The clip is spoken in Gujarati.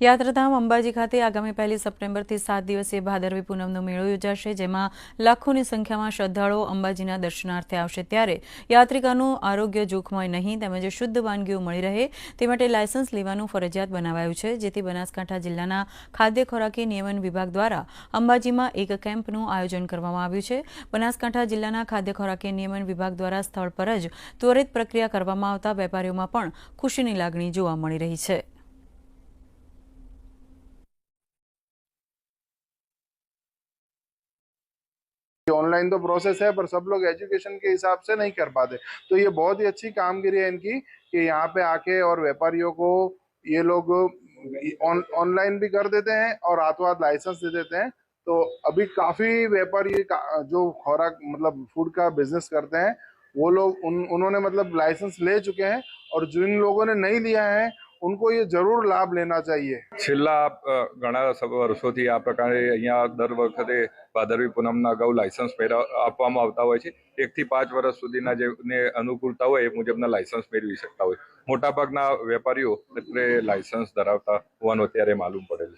યાત્રાધામ અંબાજી ખાતે આગામી પહેલી સપ્ટેમ્બરથી સાત દિવસીય ભાદરવી પૂનમનો મેળો યોજાશે, જેમાં લાખોની સંખ્યામાં શ્રદ્ધાળુઓ અંબાજીના દર્શનાર્થે આવશે. ત્યારે યાત્રિકાનું આરોગ્ય જોખમાય નહીં, તેમજ શુદ્ધ વાનગીઓ મળી રહે તે માટે લાયસન્સ લેવાનું ફરજિયાત બનાવાયું છે, જેથી બનાસકાંઠા જિલ્લાના ખાદ્ય ખોરાકી નિયમન વિભાગ દ્વારા અંબાજીમાં એક કેમ્પનું આયોજન કરવામાં આવ્યું છે. બનાસકાંઠા જિલ્લાના ખાદ્ય ખોરાકી નિયમન વિભાગ દ્વારા સ્થળ પર જ ત્વરિત પ્રક્રિયા કરવામાં આવતા વેપારીઓમાં પણ ખુશીની લાગણી જોવા મળી રહી છે. ऑनलाइन तो प्रोसेस है, पर सब लोग एजुकेशन के हिसाब से नहीं कर पाते। तो ये बहुत ही अच्छी कामगिरी है इनकी कि यहाँ पे आके और व्यापारियों को ये लोग ऑनलाइन भी कर देते हैं और हाथों हाथ लाइसेंस दे देते हैं। तो अभी काफ़ी व्यापारी का- जो खोराक मतलब फ़ूड का बिज़नेस करते हैं, वो लोग उन, उन्होंने मतलब लाइसेंस ले चुके हैं और जिन लोगों ने नहीं लिया है उनको ये जरूर लाभ लेना चाहिए છેલ્લા અ, ઘણા સ- વર્ષોથી આ પ્રકારે અહીંયા દર વખતે ભાદરવી પૂનમના અગાઉ લાયસન્સ મેળવ આપવામાં આવતા હોય છે એકથી પાંચ વર્ષ સુધીના જેને અનુકૂળતા હોય એ મુજબના લાયસન્સ મેળવી શકતા હોય મોટાભાગના વેપારીઓ અત્રે લાયસન્સ ધરાવતા હોવાનું અત્યારે માલુમ પડેલ